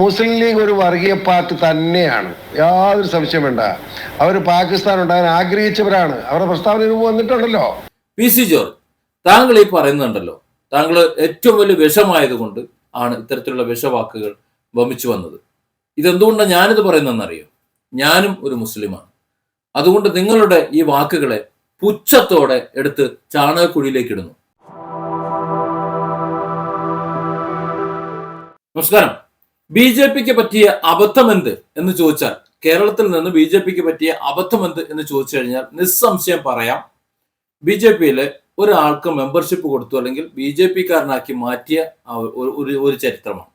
മുസ്ലിം league ഒരു വർഗീയ party തന്നെയാണ്. യാതൊരു സംശയം വേണ്ട. അവർ പാകിസ്ഥാൻ ഉണ്ടാകാൻ ആഗ്രഹിച്ചവരാണ്. അവരുടെ പ്രസ്താവന വന്നിട്ടുണ്ടല്ലോ. പി സി ജോർജ് താങ്കൾ ഈ പറയുന്നുണ്ടല്ലോ. താങ്കൾ ഏറ്റവും വലിയ വിഷമായതുകൊണ്ട് ആണ് ഇത്തരത്തിലുള്ള വിഷവാക്കുകൾ വമിച്ചു വന്നത്. ഇതെന്തുകൊണ്ടാണ് ഞാനിത് പറയുന്നതെന്നറിയോ? ഞാനും ഒരു മുസ്ലിമാണ്. അതുകൊണ്ട് നിങ്ങളുടെ ഈ വാക്കുകളെ പുച്ഛത്തോടെ എടുത്ത് ചാണകക്കുഴിയിലേക്ക് ഇടുന്നു. നമസ്കാരം. ബി ജെ പിക്ക് പറ്റിയ അബദ്ധമെന്ത് എന്ന് ചോദിച്ചാൽ കേരളത്തിൽ നിന്ന് ബി ജെ പിക്ക് പറ്റിയ അബദ്ധമെന്ത് എന്ന് ചോദിച്ചു കഴിഞ്ഞാൽ നിസ്സംശയം പറയാം. ബി ജെ പിയിലെ ഒരാൾക്ക് മെമ്പർഷിപ്പ് കൊടുത്തു അല്ലെങ്കിൽ ബി ജെ പി കാരനാക്കി മാറ്റിയ ഒരു ഒരു ചരിത്രമാണ്.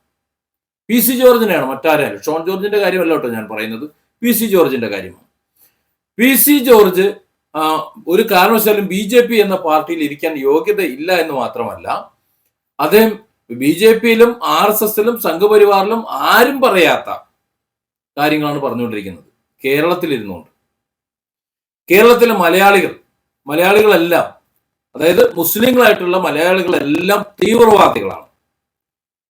പി സി ജോർജിനെയാണ് മറ്റാരെയാണ് ഷോൺ ജോർജിന്റെ കാര്യമല്ല കേട്ടോ ഞാൻ പറയുന്നത്. പി സി ജോർജിന്റെ കാര്യമാണ്. പി സി ജോർജ് ഒരു കാരണവശാലും ബി ജെ പി എന്ന പാർട്ടിയിൽ ഇരിക്കാൻ യോഗ്യത ഇല്ല എന്ന് മാത്രമല്ല അദ്ദേഹം ബി ജെ പിയിലും ആർ എസ് എസിലും സംഘപരിവാറിലും ആരും പറയാത്ത കാര്യങ്ങളാണ് പറഞ്ഞുകൊണ്ടിരിക്കുന്നത്. കേരളത്തിൽ ഇരുന്നുകൊണ്ട് കേരളത്തിലെ മലയാളികൾ മലയാളികളെല്ലാം അതായത് മുസ്ലിങ്ങളായിട്ടുള്ള മലയാളികളെല്ലാം തീവ്രവാദികളാണ്.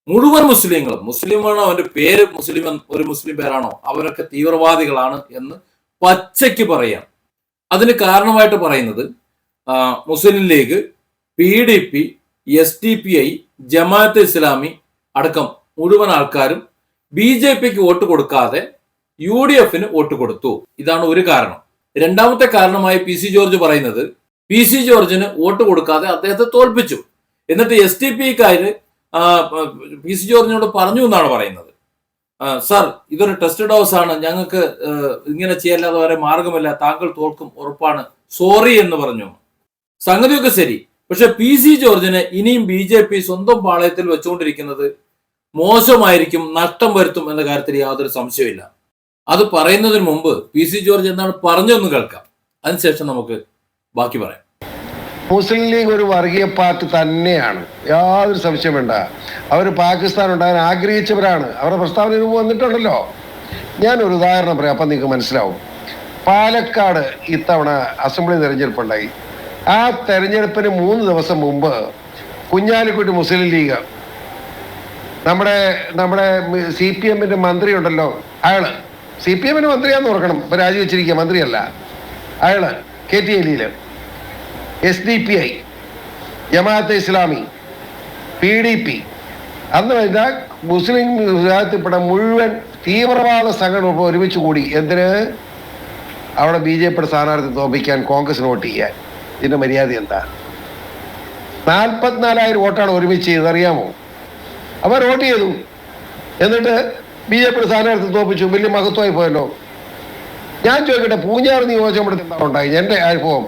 മുഴുവൻ മുസ്ലിങ്ങളും മുസ്ലിമാണോ അവന്റെ പേര് മുസ്ലിം ഒരു മുസ്ലിം പേരാണോ? അവരൊക്കെ തീവ്രവാദികളാണ് എന്ന് പച്ചയ്ക്ക് പറയാം. അതിന് കാരണമായിട്ട് പറയുന്നത് Muslim League P D P S T P I Jamaat Islami അടക്കം മുഴുവൻ ആൾക്കാരും ബി ജെ പിക്ക് വോട്ട് കൊടുക്കാതെ യു ഡി എഫിന് വോട്ട് കൊടുത്തു. ഇതാണ് ഒരു കാരണം. രണ്ടാമത്തെ കാരണമായി പി സി ജോർജ് പറയുന്നത് പി സി ജോർജിന് വോട്ട് കൊടുക്കാതെ അദ്ദേഹത്തെ തോൽപ്പിച്ചു. എന്നിട്ട് എസ് ടി പിക്കാര് പി സി ജോർജിനോട് പറഞ്ഞു എന്നാണ് പറയുന്നത്. സാർ ഇതൊരു ടെസ്റ്റ് ഡോസ് ആണ്. ഞങ്ങൾക്ക് ഇങ്ങനെ ചെയ്യല്ലാതെ വരെ മാർഗമില്ല താങ്കൾ തോൽക്കും ഉറപ്പാണ്. സോറി എന്ന് പറഞ്ഞു. സംഗതിയൊക്കെ ശരി. പക്ഷെ പി സി ജോർജിനെ ഇനിയും ബി ജെ പി സ്വന്തം പാളയത്തിൽ വെച്ചുകൊണ്ടിരിക്കുന്നത് മോശമായിരിക്കും നഷ്ടം വരുത്തും എന്ന കാര്യത്തിൽ യാതൊരു സംശയമില്ല അത് പറയുന്നതിന് മുമ്പ് പി സി ജോർജ് എന്താണ് പറഞ്ഞൊന്ന് കേൾക്കാം. അതിനുശേഷം നമുക്ക് ബാക്കി പറയാം. മുസ്ലിം ലീഗ് ഒരു വർഗീയ പാർട്ടി തന്നെയാണ്. യാതൊരു സംശയം വേണ്ട. അവർ പാകിസ്ഥാൻ ഉണ്ടാകാൻ ആഗ്രഹിച്ചവരാണ്. അവരുടെ പ്രസ്താവന ഇതിനു വന്നിട്ടുണ്ടല്ലോ. വന്നിട്ടുണ്ടല്ലോ ഞാനൊരു ഉദാഹരണം പറയാം അപ്പം നിങ്ങൾക്ക് മനസ്സിലാവും. പാലക്കാട് ഇത്തവണ അസംബ്ലി തെരഞ്ഞെടുപ്പുണ്ടായി. ആ തെരഞ്ഞെടുപ്പിന് മൂന്ന് ദിവസം മുമ്പ് കുഞ്ഞാലിക്കുട്ടി മുസ്ലിം ലീഗ് നമ്മുടെ നമ്മുടെ സി പി എമ്മിന്റെ മന്ത്രി ഉണ്ടല്ലോ അയാൾ സി പി എമ്മിന് മന്ത്രിയാന്ന് ഓർക്കണം ഇപ്പൊ രാജിവെച്ചിരിക്കുക മന്ത്രിയല്ല അയാൾ K T എലിയിൽ S D P I Jamaat Islami P D P അന്ന് കഴിഞ്ഞാൽ മുസ്ലിം വിഭാഗത്തിൽപ്പെട്ട മുഴുവൻ തീവ്രവാദ സംഘടന ഒരുമിച്ച് കൂടി എന്തിന്? അവിടെ ബി ജെ പിയുടെ സ്ഥാനാർത്ഥി തോപ്പിക്കാൻ കോൺഗ്രസിന് വോട്ട് ചെയ്യാൻ. ഇതിന്റെ മര്യാദ എന്താ? നാൽപ്പത്തിനാലായിരം വോട്ടാണ് ഒരുമിച്ച് ചെയ്തത് അറിയാമോ? അവർ വോട്ട് ചെയ്തു. എന്നിട്ട് ബി ജെ പി സ്ഥാനാർത്ഥി തോപ്പിച്ചു. വലിയ മഹത്വമായി പോയല്ലോ. ഞാൻ ചോദിക്കട്ടെ പൂഞ്ഞാർ നിയോജകമണ്ഡലത്തിൽ എന്താ ഉണ്ടായി എന്റെ അനുഭവം.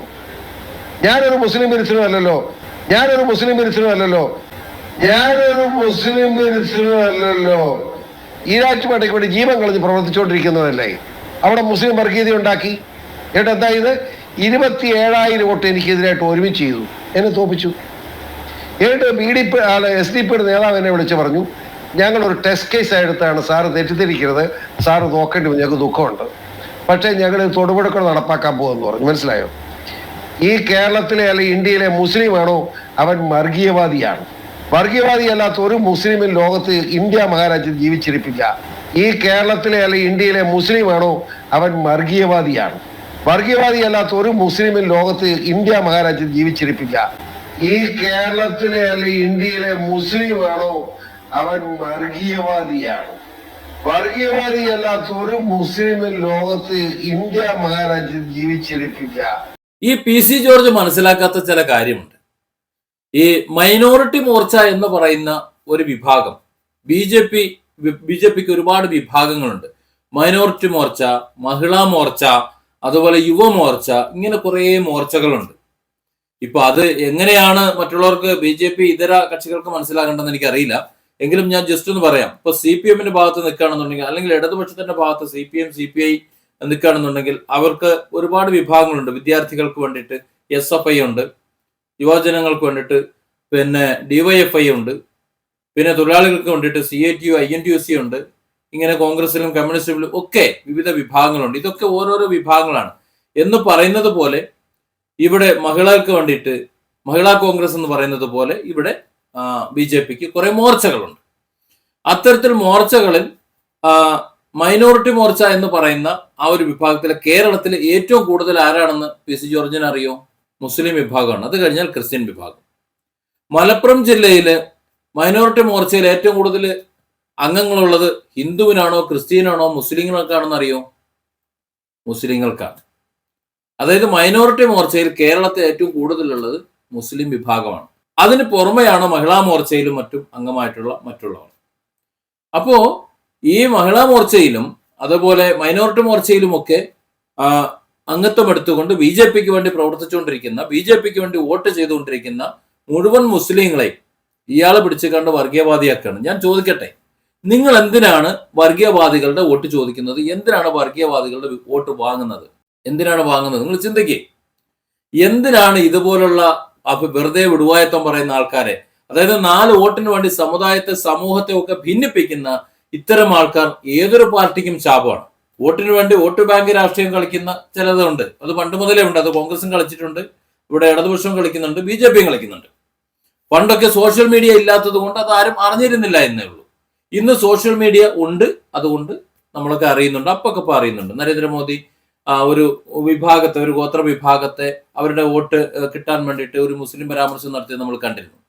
ഞാനൊരു മുസ്ലിം മിനിസ്റ്ററും അല്ലല്ലോ. ഞാനൊരു മുസ്ലിം മിനിസ്റ്ററും അല്ലല്ലോ. ഞാനൊരു മുസ്ലിം മിനിസ്റ്ററും അല്ലല്ലോ. ഈരാറ്റുപേട്ടയ്ക്ക് വേണ്ടി ജീവൻ കളഞ്ഞ് പ്രവർത്തിച്ചുകൊണ്ടിരിക്കുന്നതല്ലേ? അവിടെ മുസ്ലിം വർഗീയത ഉണ്ടാക്കി എന്നിട്ട് എന്താ ഇത്? ഇരുപത്തി ഏഴായിരം വോട്ട് എനിക്കെതിരായിട്ട് ഒരുമിച്ച് ചെയ്തു. എന്നെ തോപ്പിച്ചു. എന്നിട്ട് B D P S D പിയുടെ നേതാവ് എന്നെ വിളിച്ച് പറഞ്ഞു ഞങ്ങൾ ഒരു ടെസ്റ്റ് കേസ് എടുത്താണ് സാറ് തെറ്റിദ്ധരിക്കരുത്. സാറ് നോക്കേണ്ടി വന്നു ഞങ്ങൾക്ക് ദുഃഖമുണ്ട്. പക്ഷേ ഞങ്ങൾ തൊടുപുഴക്കൾ നടപ്പാക്കാൻ പോകുമെന്ന് പറഞ്ഞു. മനസ്സിലായോ? ഈ കേരളത്തിലെ അല്ലെങ്കിൽ ഇന്ത്യയിലെ മുസ്ലിമാണോ? അവൻ വർഗീയവാദിയാണ്. വർഗീയവാദി അല്ലാത്ത ഒരു മുസ്ലിമിൽ ലോകത്ത് ഇന്ത്യ മഹാരാജ്യം ജീവിച്ചിരിപ്പില്ല. ഈ കേരളത്തിലെ അല്ലെങ്കിൽ ഇന്ത്യയിലെ മുസ്ലിമാണോ? അവൻ വർഗീയവാദിയാണ്. വർഗീയവാദി അല്ലാത്ത ഒരു മുസ്ലിമിൻ ലോകത്ത് ഇന്ത്യ മഹാരാജ്യത്തിൽ ജീവിച്ചിരിപ്പില്ല. ഈ കേരളത്തിലെ അല്ലെങ്കിൽ ഇന്ത്യയിലെ മുസ്ലിമാണോ? അവൻ വർഗീയവാദിയാണ്. വർഗീയവാദി അല്ലാത്ത ഒരു മുസ്ലിമിൻ ലോകത്ത് ഇന്ത്യ മഹാരാജ്യത്തിൽ ജീവിച്ചിരിപ്പില്ല. ഈ പി സി ജോർജ് മനസ്സിലാക്കാത്ത ചില കാര്യമുണ്ട്. ഈ മൈനോറിറ്റി മോർച്ച എന്ന് പറയുന്ന ഒരു വിഭാഗം B J P B J പിക്ക് ഒരുപാട് വിഭാഗങ്ങളുണ്ട്. മൈനോറിറ്റി മോർച്ച മഹിളാ മോർച്ച അതുപോലെ യുവമോർച്ച ഇങ്ങനെ കുറേ മോർച്ചകളുണ്ട്. ഇപ്പൊ അത് എങ്ങനെയാണ് മറ്റുള്ളവർക്ക് ബി ജെ പി ഇതര കക്ഷികൾക്ക് മനസ്സിലാകേണ്ടതെന്ന് എനിക്കറിയില്ല. എങ്കിലും ഞാൻ ജസ്റ്റ് ഒന്ന് പറയാം. ഇപ്പൊ സി പി എമ്മിന്റെ ഭാഗത്ത് നിൽക്കുകയാണെന്നുണ്ടെങ്കിൽ അല്ലെങ്കിൽ ഇടതുപക്ഷത്തിന്റെ ഭാഗത്ത് C P M C P I നിൽക്കുകയാണെന്നുണ്ടെങ്കിൽ അവർക്ക് ഒരുപാട് വിഭാഗങ്ങളുണ്ട്. വിദ്യാർത്ഥികൾക്ക് വേണ്ടിയിട്ട് എസ് എഫ് ഐ ഉണ്ട് യുവജനങ്ങൾക്ക് വേണ്ടിയിട്ട് പിന്നെ ഡിവൈഎഫ്ഐ ഉണ്ട് പിന്നെ തൊഴിലാളികൾക്ക് വേണ്ടിയിട്ട് C I T U I N T U C ഉണ്ട് ഇങ്ങനെ കോൺഗ്രസിലും കമ്മ്യൂണിസ്റ്റിലും ഒക്കെ വിവിധ വിഭാഗങ്ങളുണ്ട്. ഇതൊക്കെ ഓരോരോ വിഭാഗങ്ങളാണ്. എന്ന് പറയുന്നത് പോലെ ഇവിടെ മഹിളകൾക്ക് വേണ്ടിയിട്ട് മഹിളാ കോൺഗ്രസ് എന്ന് പറയുന്നത് പോലെ ഇവിടെ ബി ജെ പിക്ക് കുറെ മോർച്ചകളുണ്ട്. അത്തരത്തിൽ മോർച്ചകളിൽ മൈനോറിറ്റി മോർച്ച എന്ന് പറയുന്ന ആ ഒരു വിഭാഗത്തിലെ കേരളത്തിലെ ഏറ്റവും കൂടുതൽ ആരാണെന്ന് പി സി ജോർജിന് അറിയോ? മുസ്ലിം വിഭാഗമാണ്. അത് കഴിഞ്ഞാൽ ക്രിസ്ത്യൻ വിഭാഗം. മലപ്പുറം ജില്ലയിലെ മൈനോറിറ്റി മോർച്ചയിൽ ഏറ്റവും കൂടുതൽ അംഗങ്ങളുള്ളത് ഹിന്ദുവിനാണോ ക്രിസ്ത്യനാണോ മുസ്ലിങ്ങൾക്കാണെന്ന് അറിയോ മുസ്ലിങ്ങൾക്കാണ്. അതായത് മൈനോറിറ്റി മോർച്ചയിൽ കേരളത്തെ ഏറ്റവും കൂടുതലുള്ളത് മുസ്ലിം വിഭാഗമാണ്. അതിന് പുറമെയാണ് മഹിളാ മോർച്ചയിലും മറ്റും അംഗമായിട്ടുള്ള മറ്റുള്ളവർ. അപ്പോ ഈ മഹിളാ മോർച്ചയിലും അതുപോലെ മൈനോറിറ്റി മോർച്ചയിലുമൊക്കെ അംഗത്വം എടുത്തുകൊണ്ട് ബി ജെ പിക്ക് വേണ്ടി പ്രവർത്തിച്ചുകൊണ്ടിരിക്കുന്ന ബി ജെ പിക്ക് വേണ്ടി വോട്ട് ചെയ്തുകൊണ്ടിരിക്കുന്ന മുഴുവൻ മുസ്ലിങ്ങളെയും ഇയാളെ പിടിച്ചു കണ്ട് വർഗീയവാദിയാക്കാണ് ഞാൻ ചോദിക്കട്ടെ നിങ്ങൾ എന്തിനാണ് വർഗീയവാദികളുടെ വോട്ട് ചോദിക്കുന്നത്? എന്തിനാണ് വർഗീയവാദികളുടെ വോട്ട് വാങ്ങുന്നത്? എന്തിനാണ് വാങ്ങുന്നത്? നിങ്ങൾ ചിന്തിക്കേ. എന്തിനാണ് ഇതുപോലുള്ള അപ്പൊ വെറുതെ വിടുവായത്വം പറയുന്ന ആൾക്കാരെ? അതായത് നാല് വോട്ടിന് വേണ്ടി സമുദായത്തെ സമൂഹത്തെ ഒക്കെ ഭിന്നിപ്പിക്കുന്ന ഇത്തരം ആൾക്കാർ ഏതൊരു പാർട്ടിക്കും ശാപമാണ്. വോട്ടിന് വേണ്ടി വോട്ട് ബാങ്ക് രാഷ്ട്രീയം കളിക്കുന്ന ചിലതുണ്ട്. അത് പണ്ട് മുതലേ ഉണ്ട്. അത് കോൺഗ്രസും കളിച്ചിട്ടുണ്ട്. ഇവിടെ ഇടതുപക്ഷം കളിക്കുന്നുണ്ട്. ബി ജെ പിയും കളിക്കുന്നുണ്ട്. പണ്ടൊക്കെ സോഷ്യൽ മീഡിയ ഇല്ലാത്തത് കൊണ്ട് അത് ആരും അറിഞ്ഞിരുന്നില്ല എന്നേ ഉള്ളൂ. ഇന്ന് സോഷ്യൽ മീഡിയ ഉണ്ട് അതുകൊണ്ട് നമ്മളൊക്കെ അറിയുന്നുണ്ട് അപ്പൊക്കെ ഇപ്പൊ അറിയുന്നുണ്ട്. നരേന്ദ്രമോദി ഒരു വിഭാഗത്തെ ഒരു ഗോത്ര വിഭാഗത്തെ അവരുടെ വോട്ട് കിട്ടാൻ വേണ്ടിയിട്ട് ഒരു മുസ്ലിം പരാമർശം നടത്തിയത് നമ്മൾ കണ്ടിരുന്നു.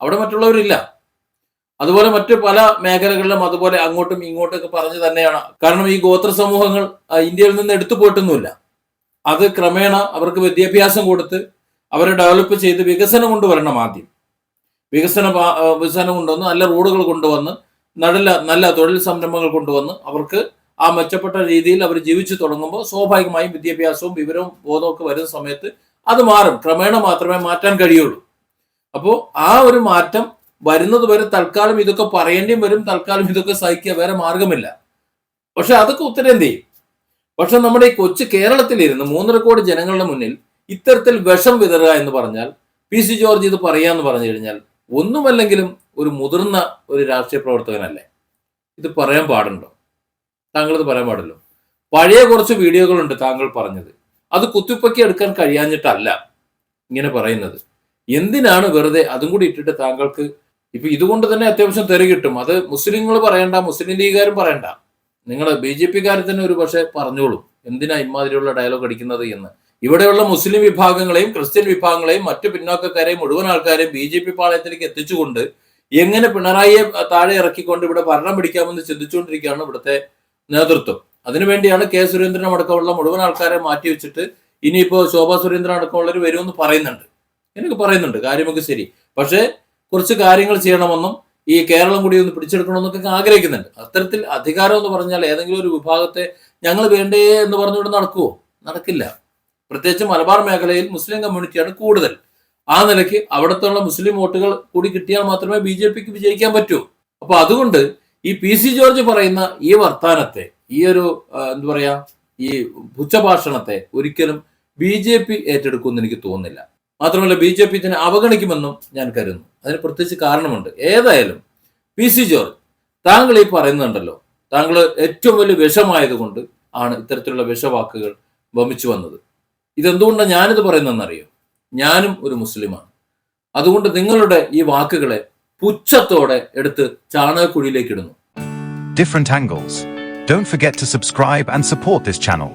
അവിടെ മറ്റുള്ളവരില്ല. അതുപോലെ മറ്റ് പല മേഖലകളിലും അതുപോലെ അങ്ങോട്ടും ഇങ്ങോട്ടും ഒക്കെ പറഞ്ഞു തന്നെയാണ്. കാരണം ഈ ഗോത്ര സമൂഹങ്ങൾ ഇന്ത്യയിൽ നിന്ന് എടുത്തു പോയിട്ടൊന്നുമില്ല. അത് ക്രമേണ അവർക്ക് വിദ്യാഭ്യാസം കൊടുത്ത് അവരെ ഡെവലപ്പ് ചെയ്ത് വികസനം കൊണ്ടുവരണം ആദ്യം. വികസന വികസനം കൊണ്ടുവന്ന് നല്ല റോഡുകൾ കൊണ്ടുവന്ന് നല്ല നല്ല തൊഴിൽ സംരംഭങ്ങൾ കൊണ്ടുവന്ന് അവർക്ക് ആ മെച്ചപ്പെട്ട രീതിയിൽ അവർ ജീവിച്ചു തുടങ്ങുമ്പോൾ സ്വാഭാവികമായും വിദ്യാഭ്യാസവും വിവരവും ബോധവും ഒക്കെ വരുന്ന സമയത്ത് അത് മാറും. ക്രമേണ മാത്രമേ മാറ്റാൻ കഴിയുള്ളൂ. അപ്പോൾ ആ ഒരു മാറ്റം വരുന്നത് വരെ തൽക്കാലം ഇതൊക്കെ പറയേണ്ടിയും വരും തൽക്കാലം ഇതൊക്കെ സഹിക്കുക വേറെ മാർഗമില്ല. പക്ഷെ അതൊക്കെ ഉത്തരേന്ത്യയും പക്ഷെ നമ്മുടെ ഈ കൊച്ചു കേരളത്തിലിരുന്ന് മൂന്നര കോടി ജനങ്ങളുടെ മുന്നിൽ ഇത്തരത്തിൽ വിഷം വിതറുക എന്ന് പറഞ്ഞാൽ പി സി ജോർജ് ഇത് പറയാന്ന് പറഞ്ഞു കഴിഞ്ഞാൽ ഒന്നുമല്ലെങ്കിലും ഒരു മുതിർന്ന ഒരു രാഷ്ട്രീയ പ്രവർത്തകനല്ലേ? ഇത് പറയാൻ പാടുണ്ടോ? താങ്കൾ ഇത് പറയാൻ പാടില്ലോ. പഴയ കുറച്ച് വീഡിയോകളുണ്ട് താങ്കൾ പറഞ്ഞത്. അത് കുത്തിപ്പൊക്കി എടുക്കാൻ കഴിയാഞ്ഞിട്ടല്ല ഇങ്ങനെ പറയുന്നത്. എന്തിനാണ് വെറുതെ അതും കൂടി ഇട്ടിട്ട് താങ്കൾക്ക് ഇപ്പൊ ഇതുകൊണ്ട് തന്നെ അത്യാവശ്യം തെറി കിട്ടും. അത് മുസ്ലിങ്ങൾ പറയണ്ട മുസ്ലിം ലീഗുകാരും പറയണ്ട. നിങ്ങൾ ബി ജെ പിക്കാർ തന്നെ ഒരു പക്ഷേ പറഞ്ഞോളൂ. എന്തിനാ ഇമാതിരിയുള്ള ഡയലോഗ് അടിക്കുന്നത് എന്ന്. ഇവിടെയുള്ള മുസ്ലിം വിഭാഗങ്ങളെയും ക്രിസ്ത്യൻ വിഭാഗങ്ങളെയും മറ്റു പിന്നോക്കക്കാരെയും മുഴുവൻ ആൾക്കാരെയും ബി ജെ പി പാളയത്തിലേക്ക് എത്തിച്ചുകൊണ്ട് എങ്ങനെ പിണറായിയെ താഴെ ഇറക്കിക്കൊണ്ട് ഇവിടെ ഭരണം പിടിക്കാമെന്ന് ചിന്തിച്ചുകൊണ്ടിരിക്കുകയാണ് ഇവിടുത്തെ നേതൃത്വം. അതിനുവേണ്ടിയാണ് കെ സുരേന്ദ്രൻ അടക്കമുള്ള മുഴുവൻ ആൾക്കാരെ മാറ്റി വെച്ചിട്ട് ഇനിയിപ്പോ ശോഭാ സുരേന്ദ്രൻ അടക്കമുള്ളവർ വരുമെന്ന് പറയുന്നുണ്ട്. എനിക്ക് പറയുന്നുണ്ട്. കാര്യമൊക്കെ ശരി. പക്ഷേ കുറച്ച് കാര്യങ്ങൾ ചെയ്യണമെന്നും ഈ കേരളം കൂടി ഒന്ന് പിടിച്ചെടുക്കണമെന്നൊക്കെ ആഗ്രഹിക്കുന്നുണ്ട്. അത്തരത്തിൽ അധികാരം എന്ന് പറഞ്ഞാൽ ഏതെങ്കിലും ഒരു വിഭാഗത്തെ ഞങ്ങൾ വേണ്ടേ എന്ന് പറഞ്ഞുകൊണ്ട് നടക്കുവോ? നടക്കില്ല. പ്രത്യേകിച്ച് മലബാർ മേഖലയിൽ മുസ്ലിം കമ്മ്യൂണിറ്റിയാണ് കൂടുതൽ. ആ നിലയ്ക്ക് അവിടത്തുള്ള മുസ്ലിം വോട്ടുകൾ കൂടി കിട്ടിയാൽ മാത്രമേ ബി ജെ പിക്ക് വിജയിക്കാൻ പറ്റൂ. അപ്പൊ അതുകൊണ്ട് ഈ പി സി ജോർജ് പറയുന്ന ഈ വർത്താനത്തെ ഈ ഒരു എന്താ പറയാ ഈ ഉച്ചഭാഷണത്തെ ഒരിക്കലും ബി ജെ പി ഏറ്റെടുക്കുമെന്ന് എനിക്ക് തോന്നുന്നില്ല. മാത്രമല്ല ബി ജെ പി ഇതിനെ അവഗണിക്കുമെന്നും ഞാൻ കരുതുന്നു. അതിന് പ്രത്യേകിച്ച് കാരണമുണ്ട്. ഏതായാലും പി സി ജോർജ് താങ്കൾ ഈ പറയുന്നുണ്ടല്ലോ താങ്കൾ ഏറ്റവും വലിയ വിഷമായതുകൊണ്ട് ആണ് ഇത്തരത്തിലുള്ള വിഷവാക്കുകൾ വമിച്ചു വന്നത്. ഇതെന്തുകൊണ്ടാണ് ഞാനിത് പറയുന്നതെന്നറിയോ? ഞാനും ഒരു മുസ്ലിമാണ് അതുകൊണ്ട് നിങ്ങളുടെ ഈ വാക്കുകളെ പുച്ഛത്തോടെ എടുത്ത് ചാണകക്കുഴിയിലേക്ക് ഇടുന്നു different angles. Don't forget to subscribe and support this channel.